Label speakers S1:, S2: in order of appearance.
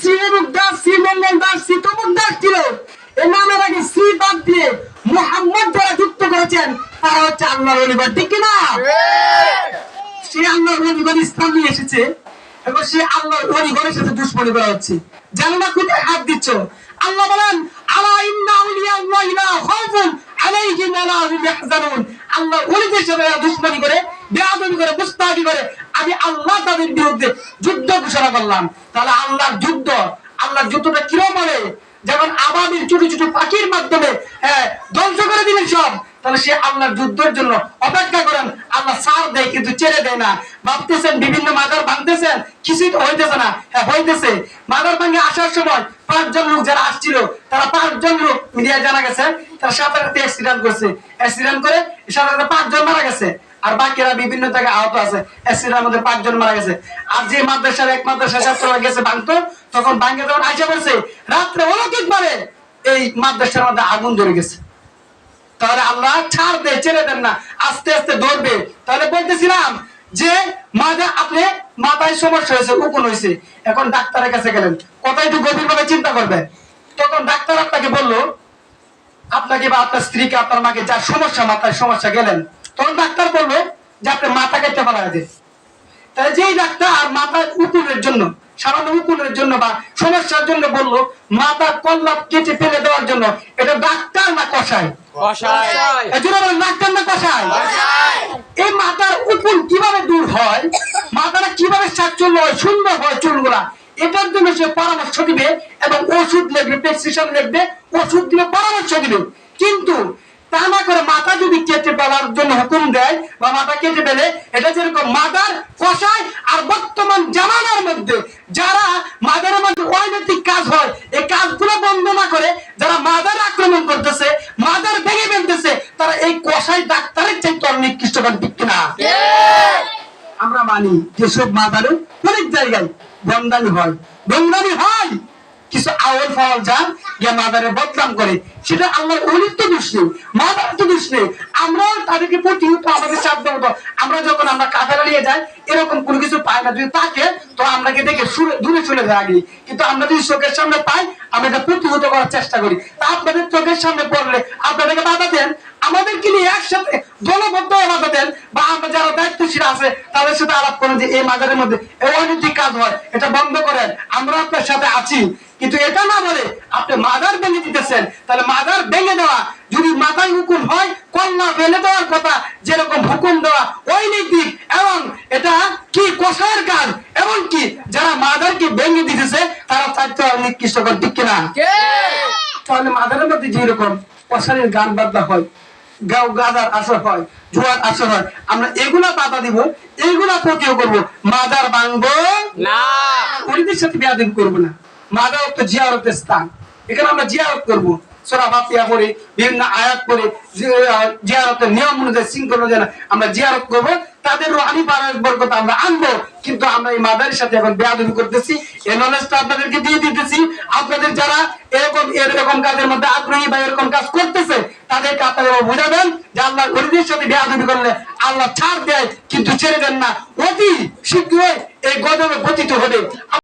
S1: শ্রী অরূপ দাস শ্রী মঙ্গল দাস শ্রী তমুক দাস ছিল। এই নামের আগে শ্রী বাদ দিয়ে মোহাম্মদ যারা যুক্ত করেছেন তারা হচ্ছে আল্লাহর অলিবার ঠিক কিনা? সে আল্লাহর অলিবার ইসলাম নিয়ে এসেছে এবং সে আল্লাহর অলিগরের সাথে দুশ্মনী করা হচ্ছে। জানো না কোথায় হাত দিচ্ছ? আল্লাহ বলেন আলা ইন্না আউলিয়া আল্লাহ লা খাউফুন আলাইহিম ওয়া লা হুম ইয়াহজানুন। আল্লাহ ওলিদের সাথে দুশ্মনী করে বেয়াদবি করে মুস্তাহি করে, আমি আল্লাহ তাদের বিরুদ্ধে যুদ্ধ ঘোষণা করলাম। তাহলে আল্লাহর যুদ্ধ, আল্লাহর যুদ্ধটা কীরকম বলে যেমন আবাবির ছোট ছোট পাখির মাধ্যমে ধ্বংস করে দিলেন সব। তাহলে সে আল্লাহর যুদ্ধের জন্য অপেক্ষা করেন। আল্লাহ সার দেয়, কিন্তু ছেড়ে দেয় না। ভাবতেছেন বিভিন্ন মাদার ভাঙতেছেন, কিছুই তো হইতেছে না। হ্যাঁ হইতেছে। মাদার ভাঙে আসার সময় পাঁচজন লোক যারা আসছিল, তারা পাঁচজন লোক মিডিয়ায় জানা গেছে, তারা সাথে অ্যাক্সিডেন্ট করছে। অ্যাক্সিডেন্ট করে সাথে পাঁচজন মারা গেছে। আর বাকিরা বিভিন্ন জায়গায় আহত আছে। অ্যাক্সিডেন্টের মধ্যে পাঁচজন মারা গেছে। আর যে মাদ্রাসার এক মাদ্রাসার ছাত্ররা গেছে ভাঙতো, তখন ভাঙে যখন আইসা পড়ছে, রাত্রে অলৌকিক ভাবে এই মাদ্রাসার মধ্যে আগুন ধরে গেছে। তাহলে আল্লাহ ছাড় দে, ছেড়ে দেন না, আস্তে আস্তে ধরবে। তাহলে বলতেছিলাম যে মাথা আপনি মাথায় সমস্যা হয়েছে, উকুন হয়েছে। এখন ডাক্তারের কাছে গেলেন। কথা একটু গভীর ভাবে চিন্তা করবে তখন ডাক্তার আপনাকে বলল, আপনাকে বা আপনার স্ত্রীকে, আপনার মাকে যার সমস্যা, মাথায় সমস্যা গেলেন। তখন ডাক্তার বলল যে আপনি মাথা কেটে ফেলা দেন তাহলে যেই ডাক্তার মাথার উকুনের জন্য সামান্য উকুনের জন্য বা সমস্যার জন্য বলল মাথা কল্লাপ কেটে ফেলে দেওয়ার জন্য এটা ডাক্তার না কষায় ডাক্তার না কষায় এই মাথার উকুন কীভাবে দূর হয়? মাথাটা কীভাবে সাচ্ছল্য হয় সুন্দর হয় চুলগুলা? এটার জন্য সে পরামর্শ দিবে এবং ওষুধ লিখবে প্রেসক্রিপশন লিখবে ওষুধ দিবে পরামর্শ দিবে। কিন্তু তা না করে মাথা যদি বা মাথা কেটে ফেলে এটা যেরকম মাদার কষায় আর বর্তমান জামানার মধ্যে। যারা মাদার মধ্যে অনৈতিক কাজ হয় এই কাজগুলো বন্ধ না করে যারা মাদার আক্রমণ করতেছে মাদার ভেঙে ফেলতেছে তারা এই কষাই ডাক্তারের চাইতে অনেক নিকৃষ্ট ঠিক কিনা? আমরা মানি যেসব মাদারে অনেক জায়গায় বন্দানি হয়। বন্দানি হয়! কিছু আওয়াল ফাওয়াল যান গিয়ে মাদারে বদনাম করে। সেটা আল্লাহর অলির তো দোষ নেই, মাদার তো দোষ নেই। আমরাও তাদেরকে প্রতিহত আমাদের সাধ্য মতো আমরা যখন আমরা কাফেরা নিয়ে যাই, এরকম কোনো কিছু পাই না। যদি তাকে, তো আমরাকে দেখে দূরে চলে যায় আগে। কিন্তু আমরা যদি চোখের সামনে পাই, আমরা এটা প্রতিহত করার চেষ্টা করি। তা আপনাদের চোখের সামনে পড়লে আপনাদেরকে বাধা দেন আমাদেরকে নিয়ে একসাথে দলবদ্ধ দেন বা আমরা যারা দায়িত্বশীল আছে তাদের সাথে আলাপ করেন যে এই মাজারের মধ্যে অনৈতিক কাজ হয় এটা বন্ধ করেন। আমরা আপনার সাথে আছি। কিন্তু এটা না বলে আপনি মাদার ভেঙে দিতেছেন। তাহলে মাদার ভেঙে দেওয়া যদি মাথায় হুকুম হয় কন্যা ফেলে দেওয়ার কথা যেরকম হুকুম দেওয়া ওই নীতি এবং এটা কি কষায়ের কাজ? এবং কি যারা মাদারকে ভেঙে দিতেছে তারা চাইতে নিকৃষ্ট কর ঠিক কিনা? তাহলে মাদারের মধ্যে যেরকম কষারের গান বাজনা হয় গাও গাদার আসর হয় জোয়ার আসর হয়। আমরা এগুলা বাধা দিব এইগুলা প্রতিও করব। ভাঙবো?
S2: না।
S1: সাথে করব না। তো জিয়ারতের স্থান। এখানে আমরা জিয়ারত করব। সোরা ফাতিহা পড়ে বিভিন্ন আয়াত পড়ে জিয়ারতের নিয়ম অনুযায়ী শৃঙ্খলা অনুযায়ী আমরা জিয়ারত করব। তাদের রুহানি পাড়ার বরকত আমরা আনব। কিন্তু আমরা এই মাদারের সাথে এখন বেয়াদবি করতেছি। এই নলেজটা আপনাদেরকে দিয়ে দিতেছি। আপনাদের যারা এরকম এরকম কাজের মধ্যে আগ্রহী বা এরকম কাজ করতেছে তাদেরকে আপনারা বোঝাবেন যে আল্লাহ গরিবের সাথে বেয়াদবি করলে আল্লাহ ছাড় দেয়, কিন্তু ছেড়ে দেন না। অতি শীঘ্রই এই গজবে পতিত হবে।